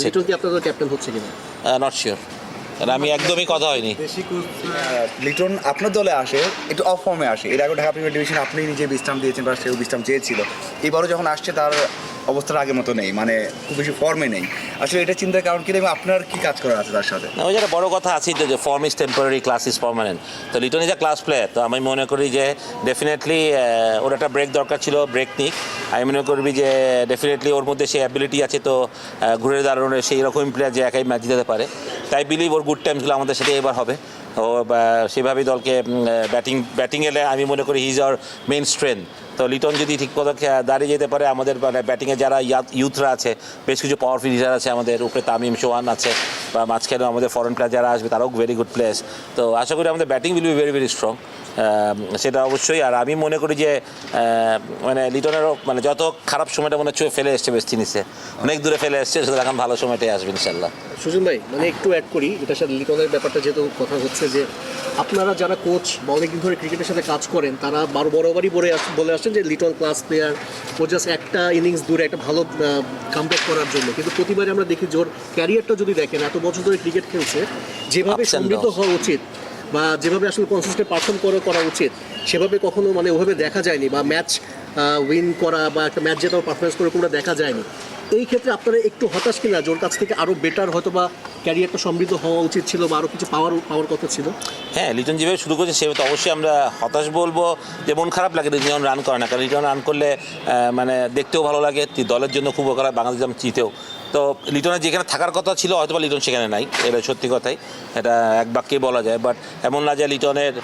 লিটন কি আপনাদের ক্যাপ্টেন হচ্ছে কিনা? নট শিওর আমি একদমই কথা হয়নি। লিটন আপনার দলে আসে একটু অফ ফর্মে আসে। এর আগে ঢাকা প্রিমিয়ার ডিভিশন আপনি নিজে বিশ্রাম দিয়েছেন বা সেও বিশ্রাম চেয়েছিল। এবারও যখন আসছে তার অবস্থার আগের মতো নেই মানে খুব বেশি ফর্মে নেই। আসলে এটা চিন্তার কারণ কি আপনার কি কাজ করার আছে তার সাথে? ওই একটা বড় কথা আছেই তো যে form is temporary class is permanent তো Liton is a class player তো আমি মনে করি যে ডেফিনেটলি ওর একটা ব্রেক দরকার ছিল ব্রেক নিক। আমি মনে করবি যে ডেফিনেটলি ওর মধ্যে সেই অ্যাবিলিটি আছে তো ঘুরে দাঁড়ানোর সেই রকম প্লেয়ার যে একাই ম্যাচ জিতাতে পারে। তাই বিলিভ ওর গুড টাইমসগুলো আমাদের সেটাই এবার হবে। ও সেভাবেই দলকে ব্যাটিং ব্যাটিং এলে আমি মনে করি হিজ আর মেন স্ট্রেন্থ তো লিটন যদি ঠিক মতো দাঁড়িয়ে যেতে পারে, আমাদের মানে ব্যাটিংয়ে যারা ইয়ুথরা আছে, বেশ কিছু পাওয়ারফুল হিটার আছে আমাদের, উপরে তামিম, সোহান আছে, বা মাঝখানেও আমাদের ফরেন প্লেয়ার যারা আসবে, তারাও ভেরি গুড প্লেয়ার্স তো আশা করি আমাদের batting will be very very strong সেটা অবশ্যই। আর আমি মনে করি যে মানে লিটনেরও মানে যত খারাপ সময়টা মনে হচ্ছে ফেলে এসছে বেস্ট ইনিসে অনেক দূরে ফেলে এসছে সেটা এখন ভালো সময়টাই আসবে ইনশাল্লাহ সুজন ভাই মানে একটু অ্যাড করি এটার সাথে লিটনের ব্যাপারটা যেহেতু কথা হচ্ছে যে আপনারা যারা কোচ বা অনেকদিন ধরে ক্রিকেটের সাথে কাজ করেন তারা বারো বরাবরই বলে বলে আসছেন যে লিটন ক্লাস প্লেয়ার ও জাস্ট একটা ইনিংস দূরে একটা ভালো কামব্যাক করার জন্য। কিন্তু প্রতিবারে আমরা দেখি যে ওর ক্যারিয়ারটা যদি দেখেন এত বছর ধরে ক্রিকেট খেলছে যেভাবে সমৃদ্ধ হওয়া উচিত বা যেভাবে আসলে কনসিস্টেন্ট পারফর্ম করা করা উচিত, সেভাবে কখনো মানে ওভাবে দেখা যায়নি বা ম্যাচ উইন করা বা একটা ম্যাচ জেতার পারফরমেন্স করে কোনো দেখা যায়নি। এই ক্ষেত্রে আপনারা একটু হতাশ কিনা যে ওর কাছ থেকে আরও বেটার হয়তো বা ক্যারিয়ারটা সমৃদ্ধ হওয়া উচিত ছিল বা আরও কিছু পাওয়ার পাওয়ার কথা ছিল? হ্যাঁ লিটন যেভাবে শুরু করেছে, সেভাবে তো অবশ্যই আমরা হতাশ বলব। যে মন খারাপ লাগে লিটন রান করে না, কারণ লিটন রান করলে মানে দেখতেও ভালো লাগে, দলের জন্য খুব খারাপ বাংলাদেশ জিতেও। তো লিটনের যেখানে থাকার কথা ছিল হয়তো লিটন সেখানে নাই, এটা সত্যি কথাই। এটা এক বাক্যেই বলা যায় বাট এমন না যে লিটনের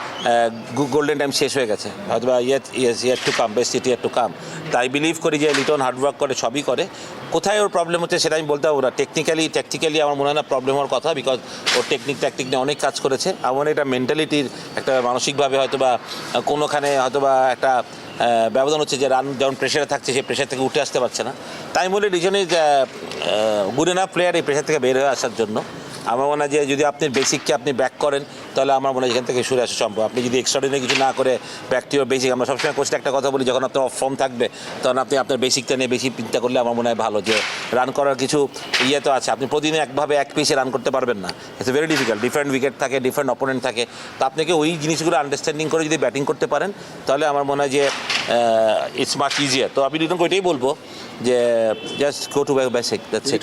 গোল্ডেন টাইম শেষ হয়ে গেছে। হয়তো বা yet yes year to come best it to come তাই বিলিভ করি যে লিটন হার্ডওয়ার্ক করে, সবই করে। কোথায় ওর প্রবলেম হচ্ছে সেটা আমি বলতে পারব না। টেকনিক্যালি ট্যাকটিক্যালি আমার মনে হয় না প্রবলেম হওয়ার কথা বিকজ ওর টেকনিক ট্যাকটিক নিয়ে অনেক কাজ করেছে। আমার এটা মেন্টালিটির একটা মানসিকভাবে হয়তো বা কোনোখানে হয়তো বা একটা ব্যবধান হচ্ছে যে রান যেমন প্রেশারে থাকছে সেই প্রেশার থেকে উঠে আসতে পারছে না। তাই বলে reason is good enough player এই প্রেশার থেকে বের হয়ে আসার জন্য। আমার মনে হয় যে যদি আপনি বেসিককে আপনি ব্যাক করেন, তাহলে আমার মনে হয় এখান থেকে সরে আসা সম্ভব। আপনি যদি এক্সট্রাডিনারি কিছু না করে ব্যাক টু বেসিক আমরা সবসময় কোচটা একটা কথা বলি, যখন আপনার অফ ফর্ম থাকবে, তখন আপনি আপনার বেসিকটা নিয়ে বেশি চিন্তা করলে আমার মনে হয় ভালো যে রান করার কিছু ইয়ে তো আছে। আপনি প্রতিদিন একভাবে এক পিসে রান করতে পারবেন না। It's very difficult different wicket থাকে ডিফারেন্ট অপোনেন্ট থাকে। তো আপনাকে ওই জিনিসগুলো আন্ডারস্ট্যান্ডিং করে যদি ব্যাটিং করতে পারেন, তাহলে আমার মনে হয় যে ইটস মাচ ইজিয়ার তো আমি দুটো ওইটাই বলব যে just go to basic that's it